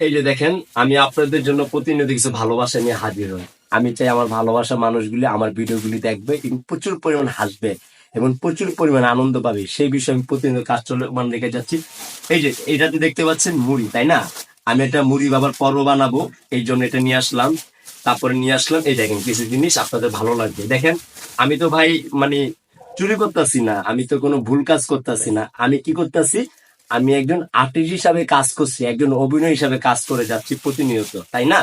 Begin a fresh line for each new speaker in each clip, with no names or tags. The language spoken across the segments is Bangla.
এই যে দেখেন, আমি আপনাদের জন্য প্রতিনিয়ত কিছু ভালোবাসা নিয়ে হাজির হই। আমি চাই আমার ভালোবাসা মানুষগুলি আমার ভিডিওগুলি দেখবে এবং প্রচুর পরিমাণ হাসবে এবং প্রচুর পরিমাণ আনন্দ পাবে। সেই বিষয়ে আমি প্রতিনিয়ত কাজ চলমান রেখে যাচ্ছি। এই যে এটাতে দেখতে পাচ্ছেন মুড়ি, তাই না? আমি একটা মুড়ি বাবার পর্ব বানাবো, এই জন্য এটা নিয়ে আসলাম। তারপরে নিয়ে আসলাম, এই দেখেন কিছু জিনিস আপনাদের ভালো লাগবে। দেখেন, আমি তো ভাই মানে চুরি করতেছি না, আমি তো কোনো ভুল কাজ করতেছি না। আমি কি করতেছি আমি একজন আর্টিস্ট হিসাবে কাজ করছি, একজন অভিনয় হিসাবে কাজ করে যাচ্ছি প্রতিনিয়ত, তাই না?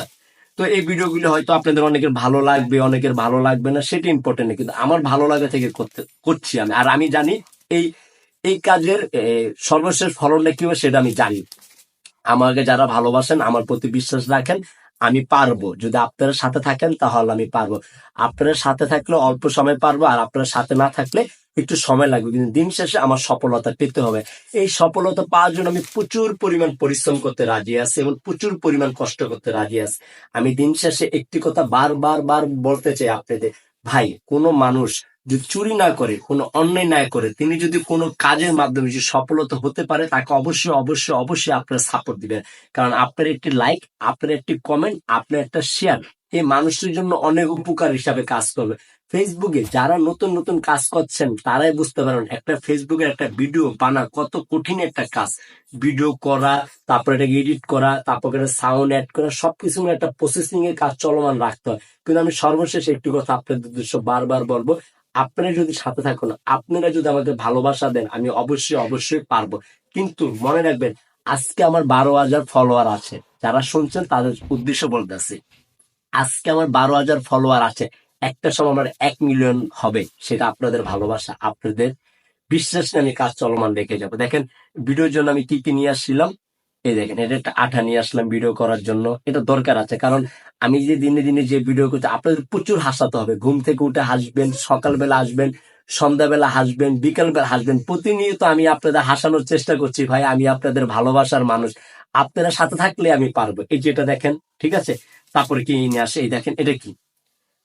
তো এই ভিডিওগুলো হয়তো আপনাদের অনেকের ভালো লাগবে, অনেকের ভালো লাগবে না, সেটা ইম্পর্টেন্ট কিন্তু আমার ভালো লাগা থেকে করতে, করছি আমি। আর আমি জানি এই এই কাজের সর্বশেষ ফলনটা কি হবে সেটা আমি জানি। আমাকে যারা ভালোবাসেন, আমার প্রতি বিশ্বাস রাখেন। আমি পারব। যদি আপনারা সাথে থাকেন তাহলে আমি পারব। আপনারা সাথে থাকলে অল্প সময় পারব আর আপনারা সাথে না থাকলে একটু সময় লাগবে। কিন্তু দিন শেষে আমার সফলতা পেতে হবে। এই সফলতা পাওয়ার জন্য আমি প্রচুর পরিমাণ পরিশ্রম করতে রাজি আছি এবং প্রচুর পরিমাণ কষ্ট করতে রাজি আছি। আমি দিন শেষে একটি কথা বারবার বার বলতে চাই আপনাদের, ভাই, কোনো মানুষ যদি চুরি না করে, কোনো অন্যায় না করে, তিনি যদি কোনো কাজের মাধ্যমে যদি সফলতা হতে পারে, তাকে অবশ্যই অবশ্যই অবশ্যই আপনারা সাপোর্ট দিবেন। কারণ আপনার একটি লাইক আপনার একটি কমেন্ট আপনার একটা শেয়ার এই মানুষের জন্য অনেক উপকার হিসাবে কাজ করবে। ফেসবুকে যারা নতুন নতুন কাজ করছেন, তারাই বুঝতে পারেন একটা ফেসবুকে একটা ভিডিও বানা কত কঠিন একটা কাজ। ভিডিও করা, তারপরে এটাকে এডিট করা, তারপরে সাউন্ড অ্যাড করা, সবকিছু একটা প্রসেসিং এর কাজ চলমান রাখতে হয়। কিন্তু আমি সর্বশেষ একটি কথা আপনাদের উদ্দেশ্য বারবার বলব আপনারা যদি সাথে থাকুন, আপনারা যদি আমাকে ভালোবাসা দেন, আমি অবশ্যই অবশ্যই পারব। কিন্তু মনে রাখবেন, আজকে আমার বারো হাজার ফলোয়ার আছে। যারা শুনছেন, তাদের উদ্দেশ্য বলতেছি, আজকে আমার বারো হাজার ফলোয়ার আছে। একটা সময় আমার এক মিলিয়ন হবে, সেটা আপনাদের ভালোবাসা, আপনাদের বিশ্বাস নিয়ে আমি কাজ চলমান রেখে যাব। দেখেন ভিডিওর জন্য আমি কি কি নিয়ে আসছিলাম? এই দেখেন, এটা একটা আঠা নিয়ে আসলাম ভিডিও করার জন্য। এটা দরকার আছে, কারণ আমি যে দিনে দিনে যে ভিডিও করছি, আপনাদের প্রচুর হাসাতে হবে। ঘুম থেকে উঠে হাসবেন, সকালবেলা আসবেন সন্ধ্যাবেলা হাসবেন, বিকালবেলা হাসবেন। প্রতিনিয়ত আমি আপনাদের হাসানোর চেষ্টা করছি, ভাই। আমি আপনাদের ভালোবাসার মানুষ। আপনারা সাথে থাকলে আমি পারব। এই যে এটা দেখেন, ঠিক আছে? তারপরে কি নিয়ে আসে? এই দেখেন, এটা কি?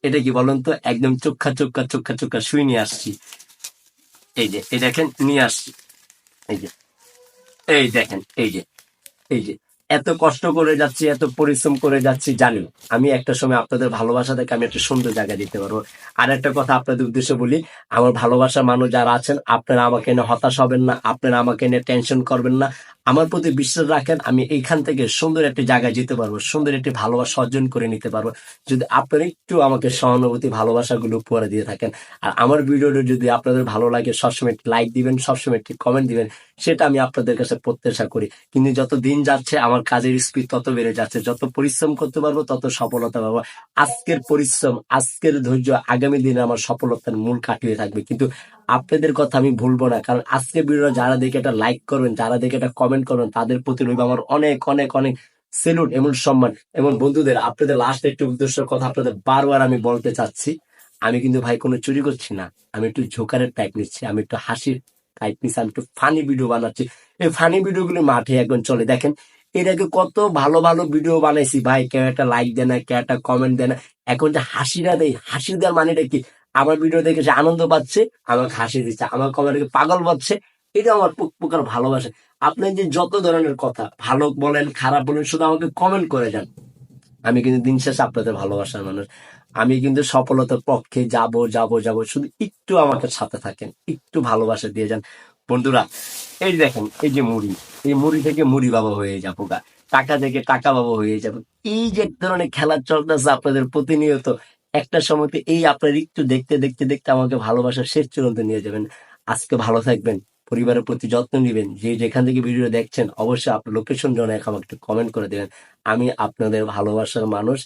এটা কি বলেন তো? একদম চোখা চোখা চোখা চোখা শুয়ে নিয়ে আসছি। এই যে, এই দেখেন, নিয়ে আসছি। এই যে, এই দেখেন, এই যে। এই যে, এত কষ্ট করে যাচ্ছি, এত পরিশ্রম করে যাচ্ছি, জানি। আমি একটা সময় আপনাদের ভালোবাসা থেকে আমি একটা সুন্দর জায়গা দিতে পারব। আর একটা কথা আপনাদের উদ্দেশ্যে বলি, আমার ভালোবাসা মানুষ যারা আছেন, আপনারা আমাকে নিয়ে হতাশ হবেন না, আপনারা আমাকে নিয়ে টেনশন করবেন না। আমার প্রতি বিশ্বাস রাখেন, আমি এইখান থেকে সুন্দর একটি জায়গায় যেতে পারব, সুন্দর একটি ভালোবাসা অর্জন করে নিতে পারব। যদি আপনারা একটু আমাকে সহানুভূতি, ভালোবাসাগুলো উপহার দিয়ে থাকেন, আর আমার ভিডিওটা যদি আপনাদের ভালো লাগে, সবসময় একটি লাইক দিবেন, সবসময় একটি কমেন্ট দিবেন। সেটা আমি আপনাদের কাছে প্রত্যাশা করি। কিন্তু যত দিন যাচ্ছে, আমার কাজের স্পিড তত বেড়ে যাচ্ছে। যত পরিশ্রম করতে পারব, তত সফলতা পাবো। আজকের পরিশ্রম, আজকের ধৈর্য, আগামী দিনে আমার সফলতার মূল কাটিয়ে থাকবে। কিন্তু আপনাদের কথা আমি ভুলবো না। কারণ আজকের ভিডিও যারা দেখে এটা লাইক করবেন, যারা দেখে এটা কমেন্ট করবেন, তাদের প্রতি রইবে আমার অনেক অনেক অনেক সেলুট এবং সম্মান। এবং বন্ধুদের, আপনাদের লাস্ট একটি উদ্দেশ্য কথা আপনাদের বারবার আমি বলতে চাচ্ছি। আমি কিন্তু ভাই কোনো চুরি করছি না। আমি একটু ঝোকারের টাইপ নিচ্ছি। আমি একটু হাসির আমি একটু ফানি ভিডিও বানাচ্ছি। এই ফানি ভিডিওগুলো মাঠে এখন চলে। দেখেন, এর আগে কত ভালো ভালো ভিডিও বানাইছি। ভাই, কেউ একটা লাইক দেয় না, কেউ একটা কমেন্ট দেয় না। এখন যে হাসিটা দেয় হাসি দেওয়ার মানেটা কি? আমার ভিডিও দেখে সে আনন্দ পাচ্ছে, আমাকে হাসি দিচ্ছে, আমার কমেন্টকে পাগল পাচ্ছে। এটা আমার প্রকার ভালোবাসা। আপনি যে যত ধরনের কথা, ভালো বলেন, খারাপ বলেন, শুধু আমাকে কমেন্ট করে যান। আমি কিন্তু দিন শেষে আপনাদের ভালোবাসার মানুষ। আমি কিন্তু সফলতার পক্ষে যাব যাব যাব। শুধু একটু আমাকে সাথে থাকেন, একটু ভালোবাসা দিয়ে যান। বন্ধুরা, এই দেখেন, এই যে মুড়ি, এই মুড়ি থেকে মুড়ি বাবা হয়ে যাব গা। টাকা থেকে টাকা বাবা হয়ে যাব। এই যে এক ধরনের খেলা চলতেছে আপনাদের প্রতিনিয়ত, একটা সময়তে এই আপনার একটু দেখতে দেখতে দেখতে আমাকে ভালোবাসার শেষ চূড়ান্ত নিয়ে যাবেন। আজকে ভালো থাকবেন, পরিবারের প্রতি যত্ন নেবেন। যে যেখান থেকে ভিডিও দেখছেন, অবশ্যই আপনার লোকেশন জন্য আমাকে একটু কমেন্ট করে দেবেন। আমি আপনাদের ভালোবাসার মানুষ।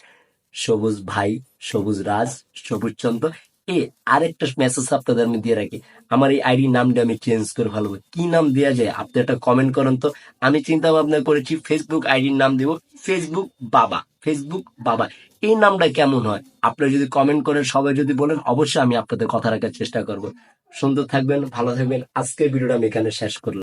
সবুজ ভাই, সবুজ রাজ, সবুজ চন্দ্র। এ, আরেকটা মেসেজ আপনাদের আমি দিয়ে রাখি। আমার এই আইডি নামটা আমি চেঞ্জ করে ফেলব। কি নাম দেওয়া যায়? আপনি একটা কমেন্ট করেন তো। আমি চিন্তা ভাবনা করেছি ফেসবুক আইডির নাম দিব ফেসবুক বাবা ফেসবুক বাবা। এই নামটা কেমন হয়? আপনারা যদি কমেন্ট করেন, সবাই যদি বলেন, অবশ্যই আমি আপনাদের কথা রাখার চেষ্টা করব। সুন্দর থাকবেন, ভালো থাকবেন। আজকের ভিডিওটা আমি এখানে শেষ করলাম।